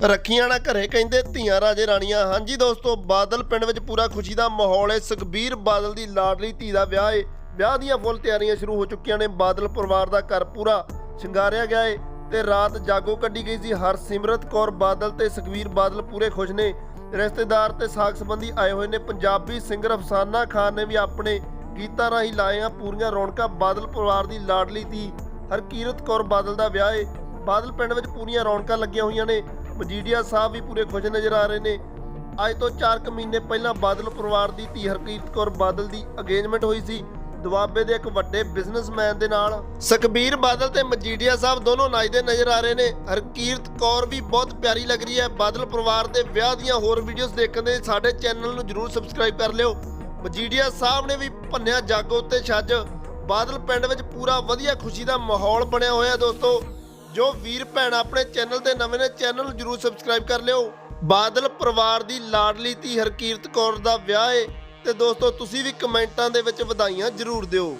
ਰੱਖੀਆਂ ਨਾ ਘਰੇ, ਕਹਿੰਦੇ ਧੀਆਂ ਰਾਜੇ ਰਾਣੀਆਂ। ਹਾਂਜੀ ਦੋਸਤੋ, ਬਾਦਲ ਪਿੰਡ ਵਿੱਚ ਪੂਰਾ ਖੁਸ਼ੀ ਦਾ ਮਾਹੌਲ ਹੈ। ਸੁਖਬੀਰ ਬਾਦਲ ਦੀ ਲਾਡਲੀ ਧੀ ਦਾ ਵਿਆਹ ਹੈ। ਵਿਆਹ ਦੀਆਂ ਫੁੱਲ ਤਿਆਰੀਆਂ ਸ਼ੁਰੂ ਹੋ ਚੁੱਕੀਆਂ ਨੇ। ਬਾਦਲ ਪਰਿਵਾਰ ਦਾ ਘਰ ਪੂਰਾ ਸ਼ਿੰਗਾਰਿਆ ਗਿਆ ਹੈ ਤੇ ਰਾਤ ਜਾਗੋ ਕੱਢੀ ਗਈ ਸੀ। ਹਰਸਿਮਰਤ ਕੌਰ ਬਾਦਲ ਤੇ ਸੁਖਬੀਰ ਬਾਦਲ ਪੂਰੇ ਖੁਸ਼ ਨੇ। ਰਿਸ਼ਤੇਦਾਰ ਤੇ ਸਾਕ ਸੰਬੰਧੀ ਆਏ ਹੋਏ ਨੇ। ਪੰਜਾਬੀ ਸਿੰਗਰ ਅਫਸਾਨਾ ਖਾਨ ਨੇ ਵੀ ਆਪਣੇ ਗੀਤਾਂ ਰਾਹੀਂ ਲਾਏ ਪੂਰੀਆਂ ਰੌਣਕਾਂ। ਬਾਦਲ ਪਰਿਵਾਰ ਦੀ ਲਾਡਲੀ ਧੀ ਹਰਕੀਰਤ ਕੌਰ ਬਾਦਲ ਦਾ ਵਿਆਹ ਹੈ। ਬਾਦਲ ਪਿੰਡ ਵਿੱਚ ਪੂਰੀਆਂ ਰੌਣਕਾਂ ਲੱਗੀਆਂ ਹੋਈਆਂ ਨੇ। ਮਜੀਡੀਆ ਸਾਹਿਬ ਵੀ ਪੂਰੇ ਖੁਸ਼ ਨਜ਼ਰ ਆ ਰਹੇ ਨੇ। ਅੱਜ ਤੋਂ 4 ਮਹੀਨੇ ਪਹਿਲਾਂ ਬਾਦਲ ਪਰਿਵਾਰ ਦੀ ਧੀ ਹਰਕੀਰਤ ਕੌਰ ਬਾਦਲ ਦੀ ਅਗੇਜਮੈਂਟ ਹੋਈ ਸੀ। ਦੁਆਬੇ ਦੇ ਇੱਕ ਵੱਡੇ ਬਿਜ਼ਨਸਮੈਨ ਦੇ ਨਾਲ। ਸੁਖਬੀਰ ਬਾਦਲ ਤੇ ਮਜੀਡੀਆ ਸਾਹਿਬ ਦੋਨੋਂ ਨੱਚਦੇ ਨਜ਼ਰ ਆ ਰਹੇ ਨੇ। ਹਰਕੀਰਤ ਕੌਰ ਵੀ ਬਹੁਤ ਪਿਆਰੀ ਲੱਗ ਰਹੀ ਹੈ। ਬਾਦਲ ਪਰਿਵਾਰ ਦੇ ਵਿਆਹ ਦੀਆਂ ਹੋਰ ਵੀਡੀਓਜ਼ ਦੇਖਣ ਦੇ ਸਾਡੇ ਚੈਨਲ ਨੂੰ ਜਰੂਰ ਸਬਸਕ੍ਰਾਈਬ ਕਰ ਲਿਓ। ਮਜੀਠੀਆ ਸਾਹਿਬ ਨੇ ਵੀ ਭੰਨਿਆ ਜਾਗੋ ਉੱਤੇ ਛੱਜ। ਬਾਦਲ ਪਿੰਡ ਵਿੱਚ ਪੂਰਾ ਵਧੀਆ ਖੁਸ਼ੀ ਦਾ ਮਾਹੌਲ ਬਣਿਆ ਹੋਇਆ ਦੋਸਤੋ। ਜੋ ਵੀਰ ਭੈਣ ਆਪਣੇ ਚੈਨਲ ਤੇ ਨਵੇਂ ਨੇ, ਚੈਨਲ ਨੂੰ ਜਰੂਰ ਸਬਸਕ੍ਰਾਈਬ ਕਰ ਲਿਓ। ਬਾਦਲ ਪਰਿਵਾਰ ਦੀ ਲਾਡਲੀ ਧੀ ਹਰਕੀਰਤ ਕੌਰ ਦਾ ਵਿਆਹ ਏ ਤੇ ਦੋਸਤੋ, ਤੁਸੀਂ ਵੀ ਕਮੈਂਟਾਂ ਦੇ ਵਿੱਚ ਵਧਾਈਆਂ ਜਰੂਰ ਦਿਓ।